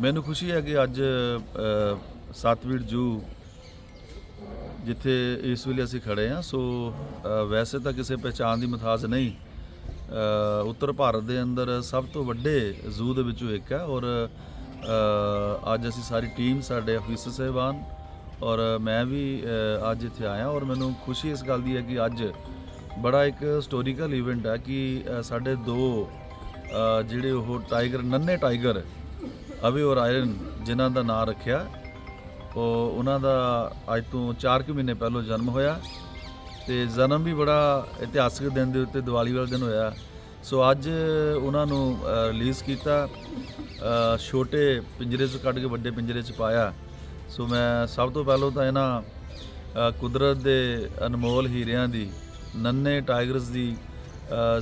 ਮੈਨੂੰ ਖੁਸ਼ੀ ਹੈ ਕਿ ਅੱਜ ਅ, ਜੂ ਜਿੱਥੇ ਇਸ ਵੇਲੇ ਅਸੀਂ ਖੜੇ ਹਾਂ। ਸੋ ਵੈਸੇ ਤਾਂ ਕਿਸੇ ਪਹਿਚਾਣ ਦੀ ਮਥਾਜ ਨਹੀਂ। ਉੱਤਰ ਭਾਰਤ ਦੇ ਅੰਦਰ ਸਭ ਤੋਂ ਵੱਡੇ ਜ਼ੂ ਦੇ ਵਿੱਚੋਂ ਇੱਕ ਹੈ ਔਰ ਅੱਜ ਅਸੀਂ ਸਾਰੀ ਟੀਮ ਸਾਡੇ ਅਫੀਸਰ ਸਹਿਬਾਨ ਔਰ ਮੈਂ ਵੀ ਅੱਜ ਇੱਥੇ ਆਇਆ ਔਰ ਮੈਨੂੰ ਖੁਸ਼ੀ ਇਸ ਗੱਲ ਦੀ ਹੈ ਕਿ ਅੱਜ ਬੜਾ ਇੱਕ ਹਿਸਟੋਰੀਕਲ ਇਵੈਂਟ ਹੈ ਕਿ ਸਾਡੇ ਦੋ ਜਿਹੜੇ ਉਹ ਟਾਈਗਰ ਨੰਨੇ ਟਾਈਗਰ ਅਵੇ ਔਰ ਆਇਰਨ ਜਿਨ੍ਹਾਂ ਦਾ ਨਾਂ ਰੱਖਿਆ, ਉਹ ਉਹਨਾਂ ਦਾ ਅੱਜ ਤੋਂ 4 ਕੁ ਮਹੀਨੇ ਪਹਿਲਾਂ ਜਨਮ ਹੋਇਆ ਤੇ ਜਨਮ ਵੀ ਬੜਾ ਇਤਿਹਾਸਕ ਦਿਨ ਦੇ ਉੱਤੇ ਦੀਵਾਲੀ ਵਾਲੇ ਦਿਨ ਹੋਇਆ। ਸੋ ਅੱਜ ਉਹਨਾਂ ਨੂੰ ਰਿਲੀਜ਼ ਕੀਤਾ ਛੋਟੇ ਪਿੰਜਰੇ 'ਚ ਕੱਢ ਕੇ ਵੱਡੇ ਪਿੰਜਰੇ 'ਚ ਪਾਇਆ। ਸੋ ਮੈਂ ਸਭ ਤੋਂ ਪਹਿਲਾਂ ਤਾਂ ਇਹਨਾਂ ਕੁਦਰਤ ਦੇ ਅਨਮੋਲ ਹੀਰਿਆਂ ਦੀ, ਨੰਨੇ ਟਾਈਗਰਸ ਦੀ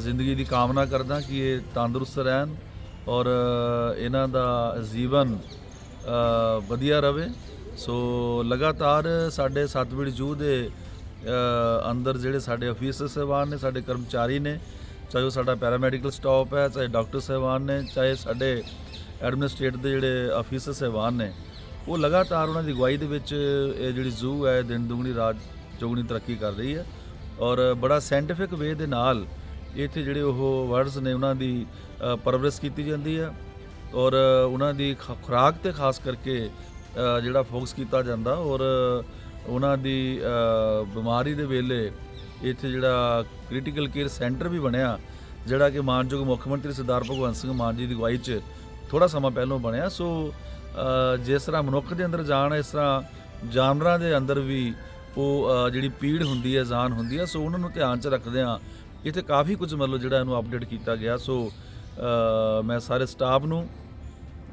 ਜ਼ਿੰਦਗੀ ਦੀ ਕਾਮਨਾ ਕਰਦਾ ਕਿ ਇਹ ਤੰਦਰੁਸਤ ਰਹਿਣ। ਔਰ ਇਹਨਾਂ ਦਾ ਜੀਵਨ ਵਧੀਆ ਰਵੇ। ਸੋ, ਲਗਾਤਾਰ ਸਾਡੇ ਸਤਵੀਰ ਜੂ ਦੇ ਅੰਦਰ ਜਿਹੜੇ ਸਾਡੇ ਅਫੀਸਰ ਸਹਿਬਾਨ ਨੇ, ਸਾਡੇ ਕਰਮਚਾਰੀ ਨੇ, ਚਾਹੇ ਉਹ ਸਾਡਾ ਪੈਰਾਮੈਡੀਕਲ ਸਟਾਫ ਹੈ, ਚਾਹੇ ਡਾਕਟਰ ਸਹਿਬਾਨ ਨੇ, ਚਾਹੇ ਸਾਡੇ ਐਡਮਿਨਿਸਟ੍ਰੇਟਰ ਦੇ ਜਿਹੜੇ ਅਫੀਸਰ ਸਹਿਬਾਨ ਨੇ, ਉਹ ਲਗਾਤਾਰ ਉਹਨਾਂ ਦੀ ਅਗਵਾਈ ਦੇ ਵਿੱਚ ਇਹ ਜਿਹੜੀ ਜ਼ੂ ਹੈ ਦਿਨ ਦੁਗਣੀ ਰਾਤ ਚੌਗਣੀ ਤਰੱਕੀ ਕਰ ਰਹੀ ਹੈ। ਔਰ, ਬੜਾ ਸਾਇੰਟੀਫਿਕ ਵੇ ਦੇ ਨਾਲ ਇੱਥੇ ਜਿਹੜੇ ਉਹ ਵਰਡਸ ਨੇ ਉਹਨਾਂ ਦੀ ਪਰਵਰਿਸ਼ ਕੀਤੀ ਜਾਂਦੀ ਹੈ ਔਰ ਉਹਨਾਂ ਦੀ ਖ- ਖੁਰਾਕ ਤੇ ਖਾਸ ਕਰਕੇ ਜਿਹੜਾ ਫੋਕਸ ਕੀਤਾ ਜਾਂਦਾ ਔਰ ਉਹਨਾਂ ਦੀ ਬਿਮਾਰੀ ਦੇ ਵੇਲੇ ਇੱਥੇ ਜਿਹੜਾ ਕ੍ਰਿਟੀਕਲ ਕੇਅਰ ਸੈਂਟਰ ਵੀ ਬਣਿਆ, ਜਿਹੜਾ ਕਿ ਮਾਨਯੋਗ ਮੁੱਖ ਮੰਤਰੀ ਸਰਦਾਰ ਭਗਵੰਤ ਸਿੰਘ ਮਾਨ ਜੀ ਦੀ ਅਗਵਾਈ 'ਚ ਥੋੜਾ ਸਮਾਂ ਪਹਿਲਾਂ ਬਣਿਆ, ਸੋ ਜਿਸ ਤਰ੍ਹਾਂ ਮਨੁੱਖ ਦੇ ਅੰਦਰ ਜਾਨ ਇਸ ਤਰ੍ਹਾਂ ਜਾਨਵਰਾਂ ਦੇ ਅੰਦਰ ਵੀ ਉਹ ਜਿਹੜੀ ਪੀੜ ਹੁੰਦੀ ਹੈ, ਜਾਨ ਹੁੰਦੀ ਹੈ, ਸੋ ਉਹਨਾਂ ਨੂੰ ਧਿਆਨ 'ਚ ਰੱਖਦਿਆਂ ਇੱਥੇ ਕਾਫੀ ਕੁਝ ਮਤਲਬ ਜਿਹੜਾ ਇਹਨੂੰ ਅਪਡੇਟ ਕੀਤਾ ਗਿਆ। ਸੋ ਮੈਂ ਸਾਰੇ ਸਟਾਫ ਨੂੰ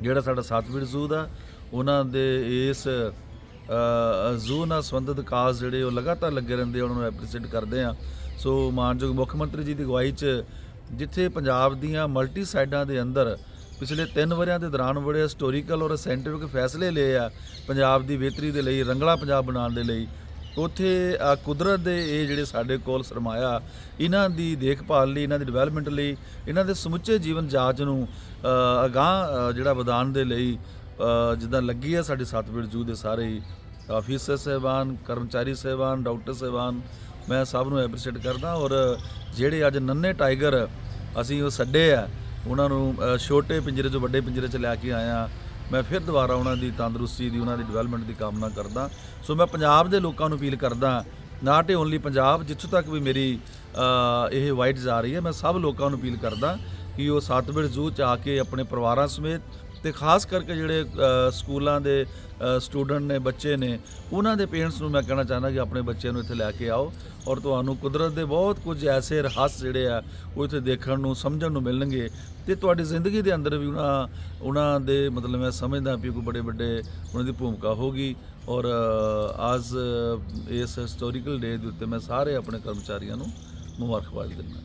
ਜਿਹੜਾ ਸਾਡਾ ਸਤਵੀਰ ਜ਼ੂ ਦਾ ਉਹਨਾਂ ਦੇ ਇਸ ਜ਼ੂ ਨਾਲ ਸੰਬੰਧਿਤ ਕਾਜ਼ ਜਿਹੜੇ ਉਹ ਲਗਾਤਾਰ ਲੱਗੇ ਰਹਿੰਦੇ ਆ, ਉਹਨਾਂ ਨੂੰ ਐਪਰੀਸ਼ੀਏਟ ਕਰਦੇ ਆ। ਸੋ ਮਾਨਯੋਗ ਮੁੱਖ ਮੰਤਰੀ ਜੀ ਦੀ ਅਗਵਾਈ 'ਚ ਜਿੱਥੇ ਪੰਜਾਬ ਦੀਆਂ ਮਲਟੀ ਸਾਈਡਾਂ ਦੇ ਅੰਦਰ ਪਿਛਲੇ 3 ਵਰਿਆਂ ਦੇ ਦੌਰਾਨ ਬੜੇ ਹਿਸਟੋਰੀਕਲ ਔਰ ਸਾਇੰਟੀਫਿਕ ਫੈਸਲੇ ਲਏ ਆ ਪੰਜਾਬ ਦੀ ਬਿਹਤਰੀ ਦੇ ਲਈ ਰੰਗਲਾ ਪੰਜਾਬ ਬਣਾਉਣ ਦੇ ਲਈ ਉੱਥੇ ਕੁਦਰਤ ਦੇ ਇਹ ਜਿਹੜੇ ਸਾਡੇ ਕੋਲ ਸਰਮਾਇਆ ਇਹਨਾਂ ਦੀ ਦੇਖਭਾਲ ਲਈ ਇਹਨਾਂ ਦੀ ਡਿਵੈਲਪਮੈਂਟ ਲਈ ਇਹਨਾਂ ਦੇ ਸਮੁੱਚੇ ਜੀਵਨ ਜਾਚ ਨੂੰ ਅ, ਅਗਾਂਹ ਜਿਹੜਾ ਵਧਾਉਣ ਦੇ ਲਈ ਜਿੱਦਾਂ ਲੱਗੀ ਹੈ ਸਾਡੇ ਸਤਵੀਰ ਜੂ ਦੇ ਸਾਰੇ ਹੀ ਆਫੀਸਰ ਸਹਿਬਾਨ ਕਰਮਚਾਰੀ ਸਹਿਬਾਨ ਡਾਕਟਰ ਸਹਿਬਾਨ ਮੈਂ ਸਭ ਨੂੰ ਐਪਰੀਸ਼ੀਏਟ ਕਰਦਾ ਔਰ ਜਿਹੜੇ ਅੱਜ ਨੰਨੇ ਟਾਈਗਰ ਅਸੀਂ ਉਹ ਛੱਡੇ ਆ ਉਹਨਾਂ ਨੂੰ ਛੋਟੇ ਪਿੰਜਰੇ ਤੋਂ ਵੱਡੇ ਪਿੰਜਰੇ 'ਚ ਲੈ ਕੇ ਆਇਆ। ਮੈਂ ਫਿਰ ਦੁਬਾਰਾ ਉਹਨਾਂ ਦੀ ਤੰਦਰੁਸਤੀ ਦੀ, ਉਹਨਾਂ ਦੀ ਡਿਵੈਲਪਮੈਂਟ ਦੀ ਕਾਮਨਾ ਕਰਦਾ। ਸੋ ਮੈਂ ਪੰਜਾਬ ਦੇ ਲੋਕਾਂ ਨੂੰ ਅਪੀਲ ਕਰਦਾ ਨਾਟ ਓਨਲੀ ਪੰਜਾਬ, ਜਿੱਥੋਂ ਤੱਕ ਵੀ ਮੇਰੀ ਇਹ ਵਾਈਟ ਜਾ ਰਹੀ ਹੈ, ਮੈਂ ਸਭ ਲੋਕਾਂ ਨੂੰ ਅਪੀਲ ਕਰਦਾ ਕਿ ਉਹ ਸਤਬਿੜ ਜ਼ੂ ਚ ਆ ਕੇ ਆਪਣੇ ਪਰਿਵਾਰਾਂ ਸਮੇਤ ਤੇ ਖਾਸ ਕਰਕੇ ਜਿਹੜੇ ਸਕੂਲਾਂ ਦੇ ਸਟੂਡੈਂਟ ਨੇ, ਬੱਚੇ ਨੇ, ਉਹਨਾਂ ਦੇ ਪੇਰੈਂਟਸ ਨੂੰ ਮੈਂ ਕਹਿਣਾ ਚਾਹੁੰਦਾ ਕਿ ਆਪਣੇ ਬੱਚਿਆਂ ਨੂੰ ਇੱਥੇ ਲੈ ਕੇ ਆਓ ਔਰ ਤੁਹਾਨੂੰ ਕੁਦਰਤ ਦੇ ਬਹੁਤ ਕੁਝ ਐਸੇ ਰਹੱਸ ਜਿਹੜੇ ਆ, ਉਹ ਇੱਥੇ ਦੇਖਣ ਨੂੰ, ਸਮਝਣ ਨੂੰ ਮਿਲਣਗੇ ਤੇ ਤੁਹਾਡੀ ਜ਼ਿੰਦਗੀ ਦੇ ਅੰਦਰ ਵੀ ਉਹਨਾਂ ਉਹਨਾਂ ਦੇ ਮਤਲਬ ਮੈਂ ਸਮਝਦਾ ਵੀ ਕੋਈ ਬੜੇ ਵੱਡੇ ਉਹਨਾਂ ਦੀ ਭੂਮਿਕਾ ਹੋਗੀ ਔਰ ਅੱਜ ਇਸ ਹਿਸਟੋਰੀਕਲ ਡੇ ਦੇ ਉੱਤੇ ਮੈਂ ਸਾਰੇ ਆਪਣੇ ਕਰਮਚਾਰੀਆਂ ਨੂੰ ਮੁਬਾਰਕਬਾਦ ਦਿੰਦਾ।